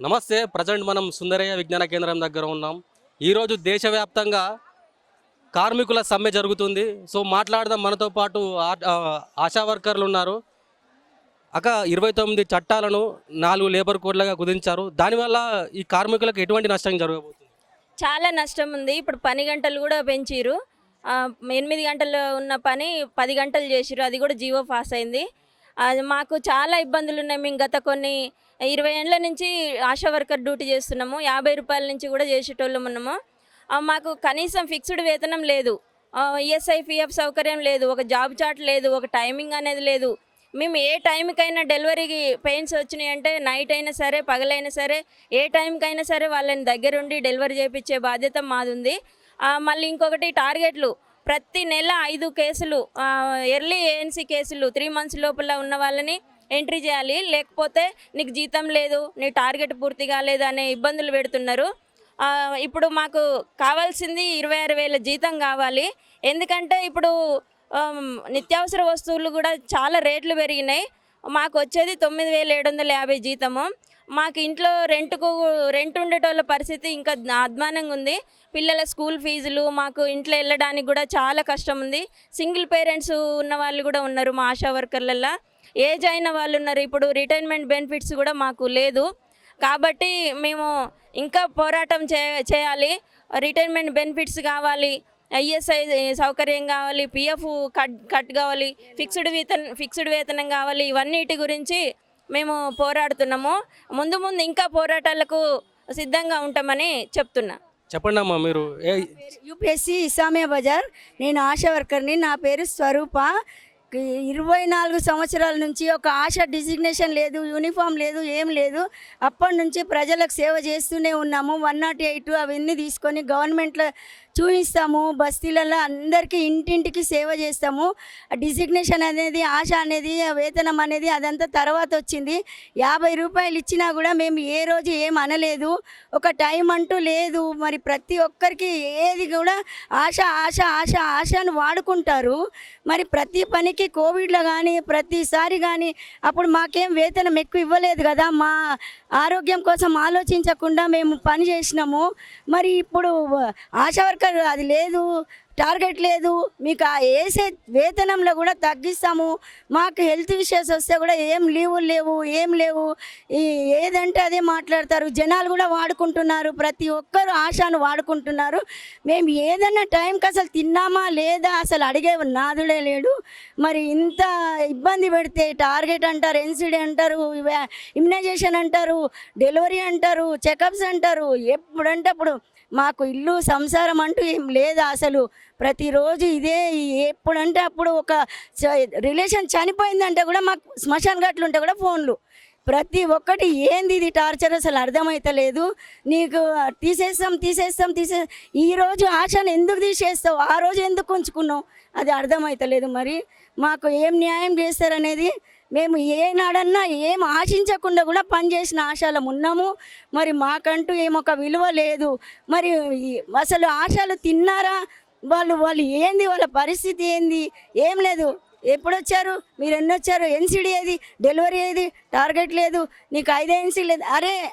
నమస్తే ప్రజెంట్ మనం సుందరయ్య విజ్ఞాన కేంద్రం దగ్గర ఉన్నాం. ఈరోజు దేశవ్యాప్తంగా కార్మికుల సమ్మె జరుగుతుంది. సో మాట్లాడదాం. మనతో పాటు ఆ- ఆశా వర్కర్లు ఉన్నారు. అక ఇరవై తొమ్మిది చట్టాలను నాలుగు లేబర్ కోడ్లుగా కుదించారు. దానివల్ల ఈ కార్మికులకు ఎటువంటి నష్టం జరగబోతుంది? చాలా నష్టం ఉంది. ఇప్పుడు పని గంటలు కూడా పెంచిరు ఎనిమిది గంటలు ఉన్న పని పది గంటలు చేసిరు అది కూడా జీవో పాస్ అయింది. అది మాకు చాలా ఇబ్బందులు ఉన్నాయి మేము గత కొన్ని ఇరవై ఏళ్ళ నుంచి ఆశా వర్కర్ డ్యూటీ చేస్తున్నాము. యాభై రూపాయల నుంచి కూడా చేసేటోళ్ళం ఉన్నాము. మాకు కనీసం ఫిక్స్డ్ వేతనం లేదు. ఈఎస్ఐ పిఎఫ్ సౌకర్యం లేదు. ఒక జాబ్ చాట్ లేదు. ఒక టైమింగ్ అనేది లేదు. మేము ఏ టైంకైనా డెలివరీకి పెయిన్స్ వచ్చినాయి అంటే నైట్ అయినా సరే పగలైనా సరే ఏ టైంకైనా సరే వాళ్ళని దగ్గరుండి డెలివరీ చేయించే బాధ్యత మాది ఉంది మళ్ళీ ఇంకొకటి టార్గెట్లు. ప్రతి నెల ఐదు కేసులు ఎర్లీ ఏఎన్సీ కేసులు త్రీ మంత్స్ లోపల ఉన్న వాళ్ళని ఎంట్రీ చేయాలి. లేకపోతే నీకు జీతం లేదు నీ టార్గెట్ పూర్తి కాలేదు అనే ఇబ్బందులు పెడుతున్నారు. ఇప్పుడు మాకు కావాల్సింది ఇరవై ఆరు వేల జీతం కావాలి. ఎందుకంటే ఇప్పుడు నిత్యావసర వస్తువులు కూడా చాలా రేట్లు పెరిగినాయి. మాకు వచ్చేది తొమ్మిది వేల ఏడు వందల యాభై జీతము. మాకు ఇంట్లో రెంట్కు రెంట్ ఉండేటోళ్ళ పరిస్థితి ఇంకా అధ్వానంగా ఉంది. పిల్లల స్కూల్ ఫీజులు మాకు ఇంట్లో వెళ్ళడానికి కూడా చాలా కష్టం ఉంది. సింగిల్ పేరెంట్స్ ఉన్న వాళ్ళు కూడా ఉన్నారు మా ఆశా వర్కర్లల్లో. ఏజ్ అయిన వాళ్ళు ఉన్నారు. ఇప్పుడు రిటైర్మెంట్ బెనిఫిట్స్ కూడా మాకు లేదు. కాబట్టి మేము ఇంకా పోరాటం చే చేయాలి. రిటైర్మెంట్ బెనిఫిట్స్ కావాలి. ఐఎస్ఐ సౌకర్యం కావాలి. పిఎఫ్ కట్ కట్ కావాలి. ఫిక్స్డ్ వేతనం ఫిక్స్డ్ వేతనం కావాలి. ఇవన్నిటి గురించి మేము పోరాడుతున్నాము. ముందు ముందు ఇంకా పోరాటాలకు సిద్ధంగా ఉంటామని చెప్తున్నా. చెప్పండి అమ్మా మీరు యూపీఎస్సీ ఇసామియా బజార్. నేను ఆశా వర్కర్ని. నా పేరు స్వరూప. ఇరవై నాలుగు సంవత్సరాల నుంచి ఒక ఆశ డిజిగ్నేషన్ లేదు యూనిఫామ్ లేదు ఏం లేదు. అప్పటి నుంచి ప్రజలకు సేవ చేస్తూనే ఉన్నాము. వన్ నాట్ ఎయిట్ అవన్నీ తీసుకొని గవర్నమెంట్లో చూపిస్తాము. బస్తీలలో అందరికీ ఇంటింటికి సేవ చేస్తాము. డిజిగ్నేషన్ అనేది ఆశ అనేది ఆ వేతనం అనేది అదంతా తర్వాత వచ్చింది. యాభై రూపాయలు ఇచ్చినా కూడా మేము ఏ రోజు ఏం అనలేదు. ఒక టైం అంటూ లేదు. మరి ప్రతి ఒక్కరికి ఏది కూడా ఆశ ఆశ ఆశ ఆశను వాడుకుంటారు. మరి ప్రతి పనికి కోవిడ్లో కానీ ప్రతిసారి కానీ అప్పుడు మాకేం వేతనం ఎక్కువ ఇవ్వలేదు కదా. మా ఆరోగ్యం కోసం ఆలోచించకుండా మేము పని చేసినాము. మరి ఇప్పుడు ఆశా వర్కర్ అది లేదు. టార్గెట్ లేదు. మీకు ఆ వేసే వేతనంలో కూడా తగ్గిస్తాము. మాకు హెల్త్ ఇష్యూస్ వస్తే కూడా ఏం లీవులు లేవు ఏం లేవు. ఈ ఏదంటే అదే మాట్లాడతారు. జనాలు కూడా వాడుకుంటున్నారు. ప్రతి ఒక్కరు ఆశాను వాడుకుంటున్నారు. మేము ఏదన్నా టైంకి అసలు తిన్నామా లేదా అసలు అడిగే నాదుడే లేడు. మరి ఇంత ఇబ్బంది పెడితే టార్గెట్ అంటారు ఎన్సిడి అంటారు ఇమ్యునైజేషన్ అంటారు డెలివరీ అంటారు చెకప్స్ అంటారు. ఎప్పుడంటే అప్పుడు మాకు ఇల్లు సంసారం అంటూ ఏం లేదు అసలు. ప్రతిరోజు ఇదే ఎప్పుడంటే అప్పుడు ఒక రిలేషన్ చనిపోయిందంటే కూడా మాకు శ్మశాన్ ఘాట్లు ఉంటే కూడా ఫోన్లు. ప్రతి ఒక్కటి ఏంది ఇది టార్చర్ అసలు అర్థమవుతలేదు నీకు తీసేస్తాం తీసేస్తాం తీసే ఈరోజు ఆశను ఎందుకు తీసేస్తావు? ఆ రోజు ఎందుకు ఉంచుకున్నావు? అది అర్థమవుతలేదు మరి మాకు ఏం న్యాయం చేస్తారనేది మేము ఏనాడన్నా ఏం ఆశించకుండా కూడా పనిచేసిన ఆశలం ఉన్నాము. మరి మాకంటూ ఏమొక విలువ లేదు. మరి అసలు ఆశలు తిన్నారా? వాళ్ళు వాళ్ళు ఏంది? వాళ్ళ పరిస్థితి ఏంది? ఏం లేదు. ఎప్పుడు వచ్చారు మీరు ఎన్ని వచ్చారు ఎన్సీడీ ఏది? డెలివరీ ఏది? టార్గెట్ లేదు. నీకు ఐదు ఎన్సీ లేదు. అరే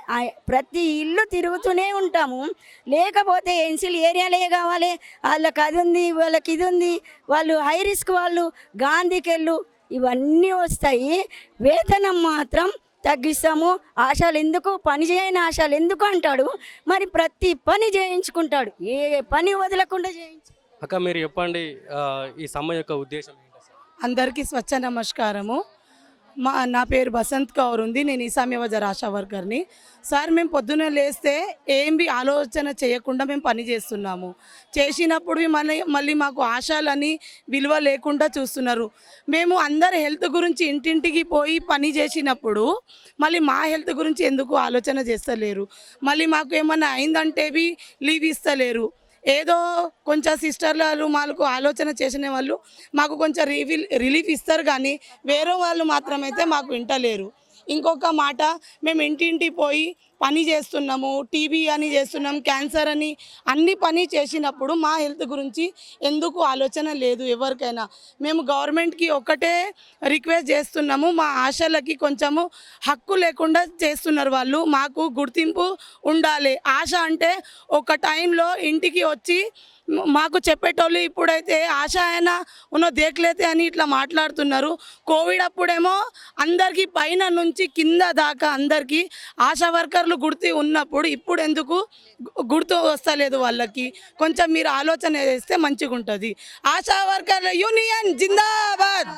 ప్రతి ఇల్లు తిరుగుతూనే ఉంటాము. లేకపోతే ఎన్సీలు ఏరియాలే కావాలి. వాళ్ళకి అది ఉంది వాళ్ళకి ఇది ఉంది. వాళ్ళు హై రిస్క్ వాళ్ళు గాంధీకి వెళ్ళు ఇవన్నీ వస్తాయి. వేతనం మాత్రం తగ్గిస్తాము. ఆశలు ఎందుకు? పని చేయని ఆశలు ఎందుకు అంటాడు? మరి ప్రతి పని చేయించుకుంటాడు. ఏ పని వదలకుండా చేయించు అక్క మీరు చెప్పండి ఈ సమ్మె యొక్క ఉద్దేశం అందరికీ స్వచ్ఛ నమస్కారము. మా నా పేరు బసంత్ కౌర్ ఉంది నేను ఈసామ్య బజార్ ఆశా వర్కర్ని. సార్ మేము పొద్దున్న లేస్తే ఏం బి ఆలోచన చేయకుండా మేము పని చేస్తున్నాము. చేసినప్పుడు మళ్ళీ మళ్ళీ మాకు ఆశాలని విలువ లేకుండా చూస్తున్నారు. మేము అందరు హెల్త్ గురించి ఇంటింటికి పోయి పని చేసినప్పుడు మళ్ళీ మా హెల్త్ గురించి ఎందుకు ఆలోచన చేస్తలేరు? మళ్ళీ మాకు ఏమన్నా అయిందంటే లీవ్ ఇస్తలేరు. ఏదో కొంచెం సిస్టర్లు మాకు ఆలోచన చేసిన వాళ్ళు మాకు కొంచెం రివీల్ రిలీఫ్ ఇస్తారు కానీ వేరే వాళ్ళు మాత్రమైతే మాకు వింటలేరు. ఇంకొక మాట మేము ఇంటింటి పోయి పని చేస్తున్నాము టీబీ అని చేస్తున్నాం క్యాన్సర్ అని అన్ని పని చేసినప్పుడు మా హెల్త్ గురించి ఎందుకు ఆలోచన లేదు ఎవరికైనా. మేము గవర్నమెంట్కి ఒకటే రిక్వెస్ట్ చేస్తున్నాము మా ఆశలకి కొంచెము హక్కు లేకుండా చేస్తున్నారు వాళ్ళు మాకు గుర్తింపు ఉండాలి. ఆశ అంటే ఒక టైంలో ఇంటికి వచ్చి మాకు చెప్పేటోళ్ళు ఇప్పుడైతే ఆశ అయినా ఉన్న దేఖలేతే అని ఇట్లా మాట్లాడుతున్నారు. కోవిడ్ అప్పుడేమో అందరికీ పైన నుంచి కింద దాకా అందరికీ ఆశా వర్కర్లు గుర్తు ఉన్నప్పుడు ఇప్పుడు ఎందుకు గుర్తు వస్తలేదు వాళ్ళకి. కొంచెం మీరు ఆలోచన చేస్తే మంచిగా ఉంటుంది ఆశా వర్కర్ల యూనియన్ జిందాబాద్!